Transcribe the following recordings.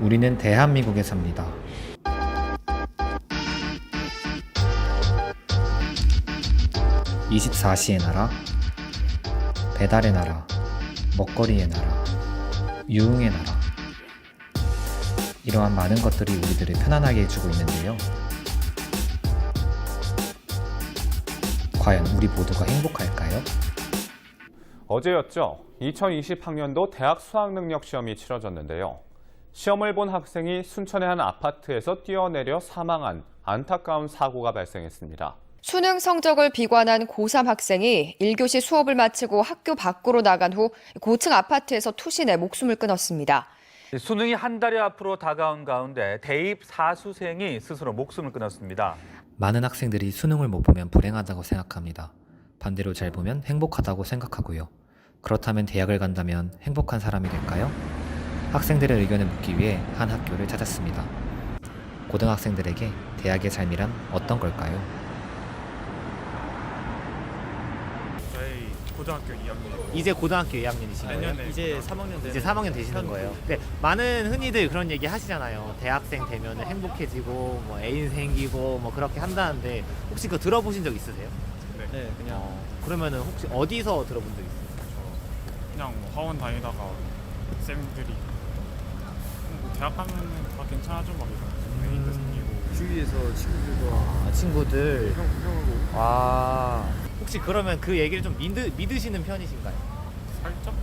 우리는 대한민국에 삽니다. (24시의 나라) 배달의 나라 먹거리의 나라 유흥의 나라 이러한 많은 것들이 우리들을 편안하게 해주고 있는데요. 과연 우리 모두가 행복할까요? 어제였죠. 2020학년도 대학 수학능력 시험이 치러졌는데요. 시험을 본 학생이 순천의 한 아파트에서 뛰어내려 사망한 안타까운 사고가 발생했습니다. 수능 성적을 비관한 고3 학생이 1교시 수업을 마치고 학교 밖으로 나간 후 고층 아파트에서 투신해 목숨을 끊었습니다. 수능이 한 달여 앞으로 다가온 가운데 대입 사수생이 스스로 목숨을 끊었습니다. 많은 학생들이 수능을 못 보면 불행하다고 생각합니다. 반대로 잘 보면 행복하다고 생각하고요. 그렇다면 대학을 간다면 행복한 사람이 될까요? 학생들의 의견을 묻기 위해 한 학교를 찾았습니다. 고등학생들에게 대학의 삶이란 어떤 걸까요? 저희 고등학교 2학년 이제 고등학교 2학년이신 거예요? 내년에 이제 3학년 되는 이제 3학년 되시는 거예요. 네, 많은 흔히들 그런 얘기 하시잖아요. 대학생 되면 행복해지고 뭐 애인 생기고 뭐 그렇게 한다는데 혹시 그거 들어보신 적 있으세요? 네 그냥 어, 그러면은 혹시 어디서 들어본 적 있어요? 그냥 뭐 학원 다니다가 쌤들이 뭐 대학 가면 다 괜찮아져 막 이런 애인도 생기고 주위에서 친구들과 아, 친구들. 형, 형하고 와. 혹시 그러면 그 얘기를 좀 믿으, 믿으시는 편이신가요? 살짝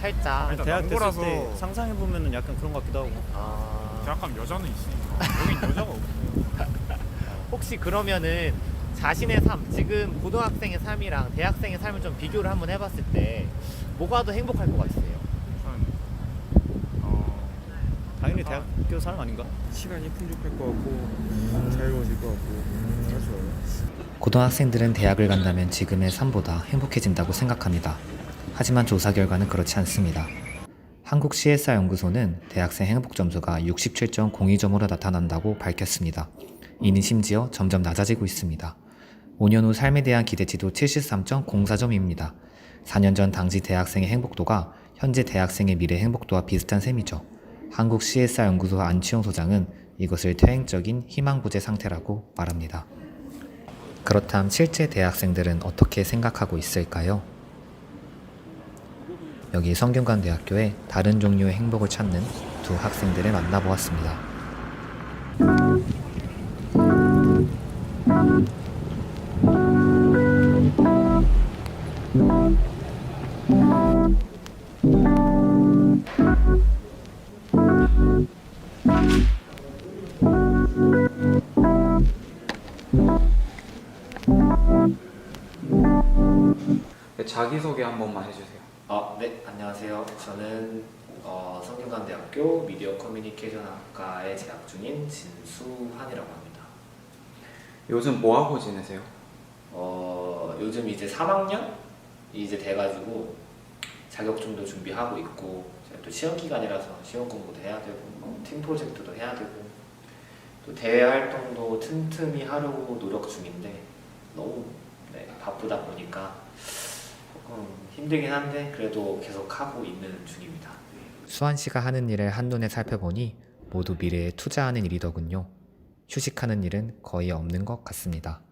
살짝. 일단 대학 남고라서 됐을 때 상상해 보면은 약간 그런 것 같기도 하고. 아, 대학 가면 여자는 있으니까 여긴 여자가 없고 혹시 그러면은 자신의 삶, 지금 고등학생의 삶이랑 대학생의 삶을 좀 비교를 한번 해봤을 때 뭐가 더 행복할 것 같으세요? 우선 어 당연히 대학교 사람 아닌가? 시간이 풍족할 것 같고 자유로워질 것 같고 다 좋아요. 고등학생들은 대학을 간다면 지금의 삶보다 행복해진다고 생각합니다. 하지만 조사 결과는 그렇지 않습니다. 한국 CSR 연구소는 대학생 행복 점수가 67.02점으로 나타난다고 밝혔습니다. 이는 심지어 점점 낮아지고 있습니다. 5년 후 삶에 대한 기대치도 73.04점입니다. 4년 전 당시 대학생의 행복도가 현재 대학생의 미래 행복도와 비슷한 셈이죠. 한국 CSR 연구소 안치용 소장은 이것을 퇴행적인 희망 부재 상태라고 말합니다. 그렇다면 실제 대학생들은 어떻게 생각하고 있을까요? 여기 성균관대학교에 다른 종류의 행복을 찾는 두 학생들을 만나보았습니다. 자기소개 한 번만 해주세요. 아, 네, 안녕하세요. 저는 어, 성균관대학교 미디어 커뮤니케이션 학과에 재학 중인 진수환이라고 합니다. 요즘 뭐 하고 지내세요? 어, 요즘 이제 3학년 이제 돼가지고 자격증도 준비하고 있고 또 시험 기간이라서 시험 공부도 해야 되고 뭐 팀 프로젝트도 해야 되고 또 대외 활동도 틈틈이 하려고 노력 중인데 너무 네, 바쁘다 보니까 조금 힘들긴 한데 그래도 계속 하고 있는 중입니다. 수환 씨가 하는 일을 한눈에 살펴보니 모두 미래에 투자하는 일이더군요. 휴식하는 일은 거의 없는 것 같습니다.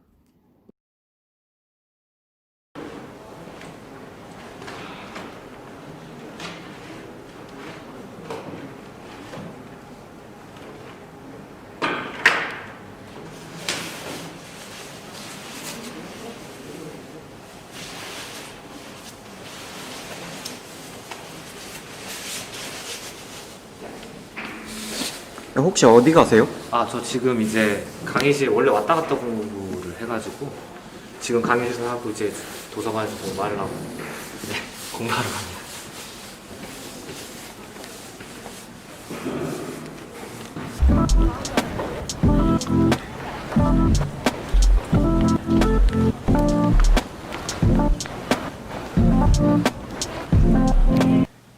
혹시 어디 가세요? 아, 저 지금 이제 강의실 원래 왔다 갔다 공부를 해가지고 지금 강의실에서 하고 이제 도서관에서 공부하러 하고 네, 공부하러 갑니다.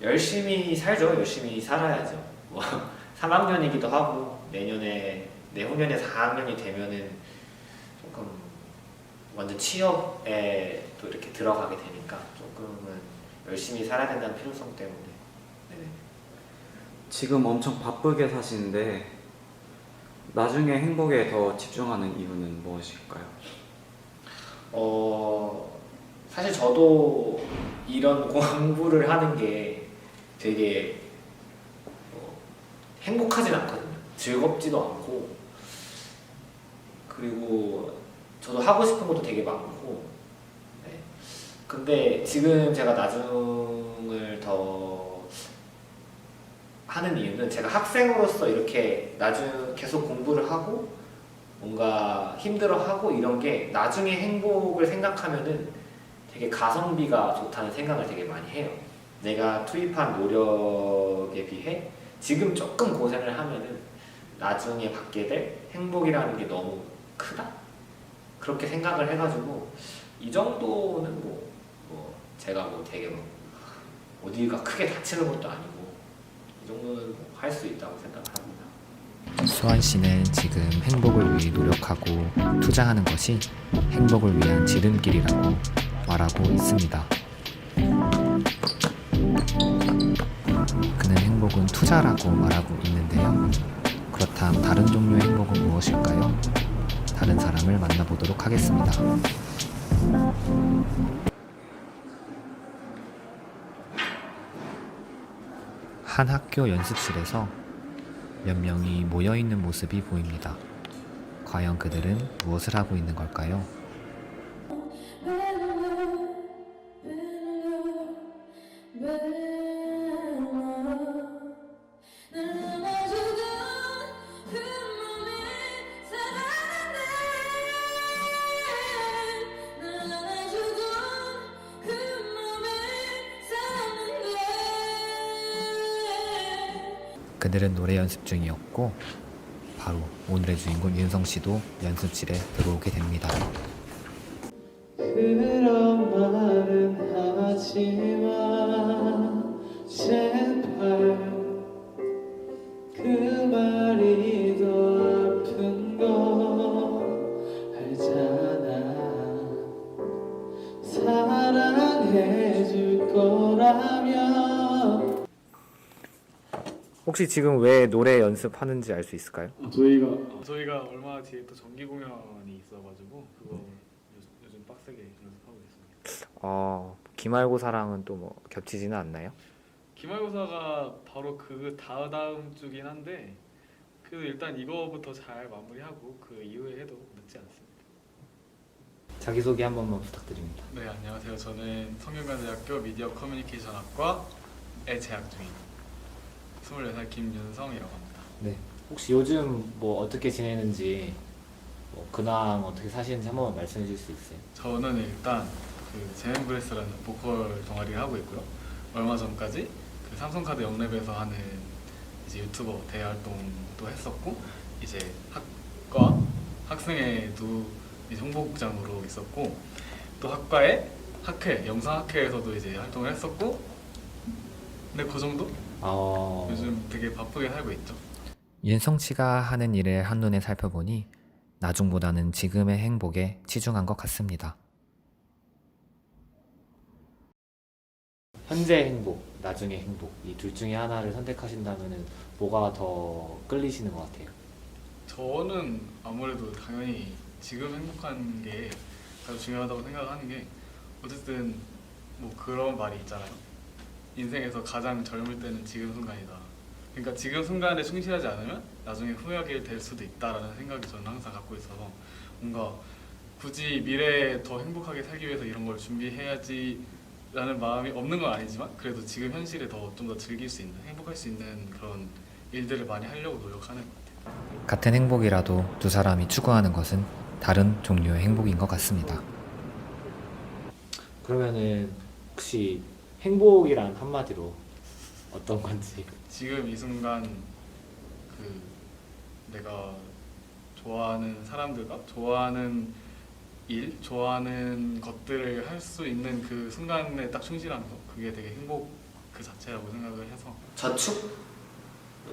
열심히 살죠. 열심히 살아야죠. 뭐 3학년이기도 하고 내년에 내후년에 4학년이 되면은 조금 완전 취업에 또 이렇게 들어가게 되니까 조금은 열심히 살아야 된다는 필요성 때문에 네네. 지금 엄청 바쁘게 사시는데 나중에 행복에 더 집중하는 이유는 무엇일까요? 어 사실 저도 이런 공부를 하는 게 되게 어, 행복하진 않거든요. 즐겁지도 않고 그리고 저도 하고 싶은 것도 되게 많고 네. 근데 지금 제가 나중을 더 하는 이유는 제가 학생으로서 이렇게 나중 계속 공부를 하고 뭔가 힘들어하고 이런 게 나중에 행복을 생각하면은 되게 가성비가 좋다는 생각을 되게 많이 해요. 내가 투입한 노력에 비해 지금 조금 고생을 하면은 나중에 받게 될 행복이라는 게 너무 크다. 그렇게 생각을 해가지고 이 정도는 뭐, 뭐 제가 뭐 되게 뭐 어디가 크게 다치는 것도 아니고 이 정도는 뭐 할 수 있다고 생각을 합니다. 수환 씨는 지금 행복을 위해 노력하고 투자하는 것이 행복을 위한 지름길이라고 말하고 있습니다. 행복은 투자라고 말하고 있는데요. 그렇다면 다른 종류의 행복은 무엇일까요? 다른 사람을 만나보도록 하겠습니다. 한 학교 연습실에서 몇 명이 모여 있는 모습이 보입니다. 과연 그들은 무엇을 하고 있는 걸까요? 그들은 노래 연습 중이었고 바로 오늘의 주인공 윤성 씨도 연습실에 들어오게 됩니다. 그런 말은 하지마 제발 그 말이 더 아픈 거 알잖아 사랑해줄 거라면 혹시 지금 왜 노래 연습하는지 알 수 있을까요? 저희가 저희가 얼마 뒤에 또 정기 공연이 있어가지고 그거 요, 요즘 빡세게 연습하고 있습니다. 어, 기말고사랑은 또 뭐 겹치지는 않나요? 기말고사가 바로 그 다다음 주긴 한데 그래도 일단 이거부터 잘 마무리하고 그 이후에 해도 늦지 않습니다. 자기소개 한 번만 부탁드립니다. 네 안녕하세요. 저는 성균관대학교 미디어 커뮤니케이션학과에 재학 중인 24살 김윤성이라고 합니다. 네. 혹시 요즘 뭐 어떻게 지내는지 뭐 근황 어떻게 사시는지 한 번만 말씀해 주실 수 있어요? 저는 일단 그 제멘브레스라는 보컬 동아리를 하고 있고요. 얼마 전까지 그 삼성카드 영랩에서 하는 이제 유튜버 대회 활동도 했었고 이제 학과 학생회도 이제 홍보국장으로 있었고 또 학과의 학회 영상학회에서도 이제 활동을 했었고 근데 그 정도? 어... 요즘 되게 바쁘게 살고 있죠. 윤성 씨가 하는 일을 한눈에 살펴보니 나중보다는 지금의 행복에 치중한 것 같습니다. 현재 행복, 나중에 행복 이 둘 중에 하나를 선택하신다면은 뭐가 더 끌리시는 것 같아요? 저는 아무래도 당연히 지금 행복한 게 가장 중요하다고 생각하는 게 어쨌든 뭐 그런 말이 있잖아요. 인생에서 가장 젊을 때는 지금 순간이다. 그러니까 지금 순간에 충실하지 않으면 나중에 후회하게 될 수도 있다라는 생각이 저는 항상 갖고 있어서 뭔가 굳이 미래에 더 행복하게 살기 위해서 이런 걸 준비해야지 라는 마음이 없는 건 아니지만 그래도 지금 현실에 더 좀 더 즐길 수 있는 행복할 수 있는 그런 일들을 많이 하려고 노력하는 것 같아요. 같은 행복이라도 두 사람이 추구하는 것은 다른 종류의 행복인 것 같습니다. 그러면은 혹시 행복이란 한마디로 어떤 건지. 지금 이 순간 그 내가 좋아하는 사람들과 좋아하는 일, 좋아하는 것들을 할 수 있는 그 순간에 딱 충실한 거 그게 되게 행복 그 자체라고 생각을 해서. 저축,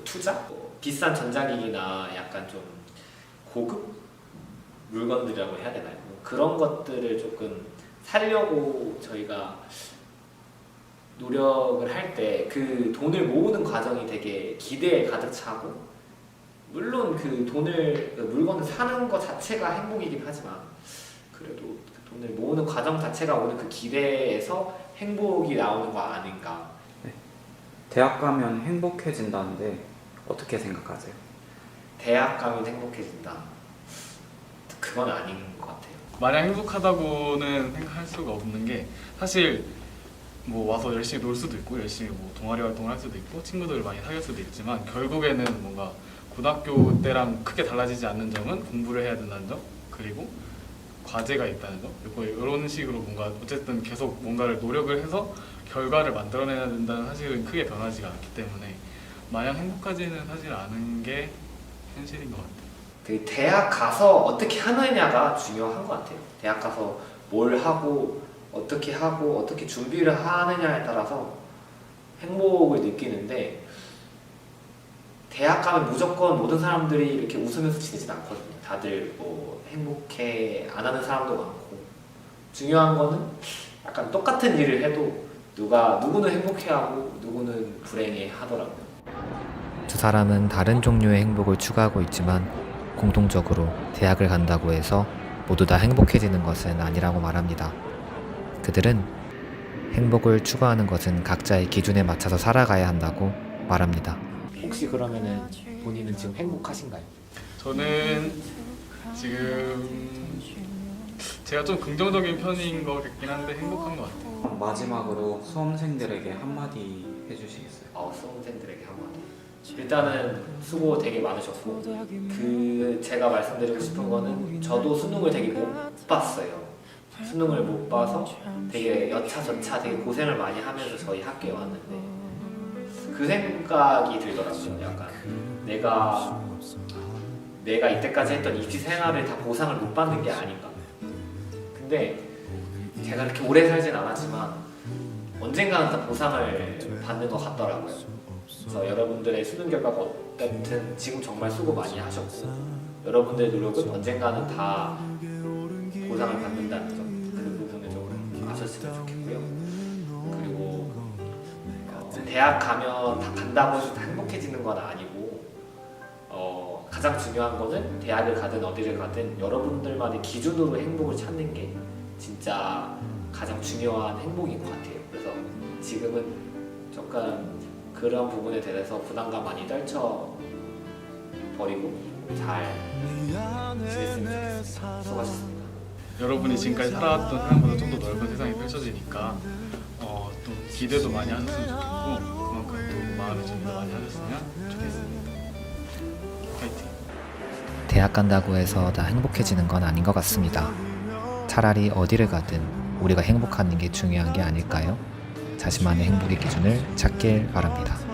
투자, 뭐 비싼 전자기기나 약간 좀 고급 물건들이라고 해야 되나요? 뭐 그런 것들을 조금 살려고 저희가 노력을 할 때 그 돈을 모으는 과정이 되게 기대에 가득 차고 물론 그 돈을 그 물건을 사는 것 자체가 행복이긴 하지만 그래도 그 돈을 모으는 과정 자체가 오는 그 기대에서 행복이 나오는 거 아닌가. 대학 가면 행복해진다는데 어떻게 생각하세요? 대학 가면 행복해진다. 그건 아닌 것 같아요. 마냥 행복하다고는 생각할 수가 없는 게 사실 뭐 와서 열심히 놀 수도 있고 열심히 뭐 동아리 활동을 할 수도 있고 친구들을 많이 사귈 수도 있지만 결국에는 뭔가 고등학교 때랑 크게 달라지지 않는 점은 공부를 해야 된다는 점 그리고 과제가 있다는 점 그리고 이런 식으로 뭔가 어쨌든 계속 뭔가를 노력을 해서 결과를 만들어내야 된다는 사실은 크게 변하지가 않기 때문에 마냥 행복하지는 사실 않은 게 현실인 것 같아요. 그 대학 가서 어떻게 하느냐가 중요한 것 같아요. 대학 가서 뭘 하고 어떻게 하고 어떻게 준비를 하느냐에 따라서 행복을 느끼는데 대학 가면 무조건 모든 사람들이 이렇게 웃으면서 지내진 않거든요. 다들 뭐 행복해 안 하는 사람도 많고 중요한 거는 약간 똑같은 일을 해도 누가 누구는 행복해하고 누구는 불행해 하더라고요. 두 사람은 다른 종류의 행복을 추구하고 있지만 공통적으로 대학을 간다고 해서 모두 다 행복해지는 것은 아니라고 말합니다. 그들은 행복을 추구하는 것은 각자의 기준에 맞춰서 살아가야 한다고 말합니다. 혹시 그러면은 본인은 지금 행복하신가요? 저는 지금 제가 좀 긍정적인 편인 것 같긴 한데 행복한 것 같아요. 마지막으로 수험생들에게 한마디 해주시겠어요? 어, 수험생들에게 한마디. 일단은 수고 되게 많으셨고 그 제가 말씀드리고 싶은 거는 저도 수능을 되게 못 봤어요. 수능을 못 봐서 되게 여차저차 되게 고생을 많이 하면서 저희 학교에 왔는데 그 생각이 들더라고요. 약간 내가 내가 이때까지 했던 입시 생활을 다 보상을 못 받는 게 아닌가. 근데 제가 이렇게 오래 살진 않았지만 언젠가는 다 보상을 받는 것 같더라고요. 그래서 여러분들의 수능 결과가 어쨌든 지금 정말 수고 많이 하셨고 여러분들의 노력은 언젠가는 다 보상을 받는다는 대학 가면 다 간다고 해서 다 행복해지는 건 아니고 어, 가장 중요한 거는 대학을 가든 어디를 가든 여러분들만의 기준으로 행복을 찾는 게 진짜 가장 중요한 행복인 것 같아요. 그래서 지금은 조금 그런 부분에 대해서 부담감 많이 떨쳐 버리고 잘 지냈으면 좋겠습니다. 여러분이 지금까지 살아왔던 세상보다 좀 더 넓은 세상이 펼쳐지니까 어, 또 기대도 많이 하셨으면 좋겠고 그만큼 또 마음의 준비도 많이 하셨으면 좋겠습니다. 파이팅! 대학 간다고 해서 다 행복해지는 건 아닌 것 같습니다. 차라리 어디를 가든 우리가 행복하는 게 중요한 게 아닐까요? 자신만의 행복의 기준을 찾길 바랍니다.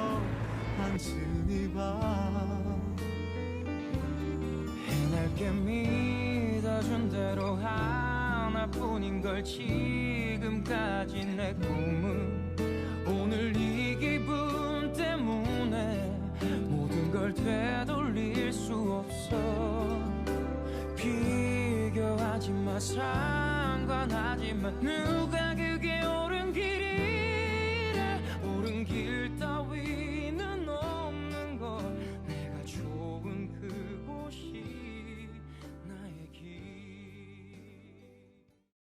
비교하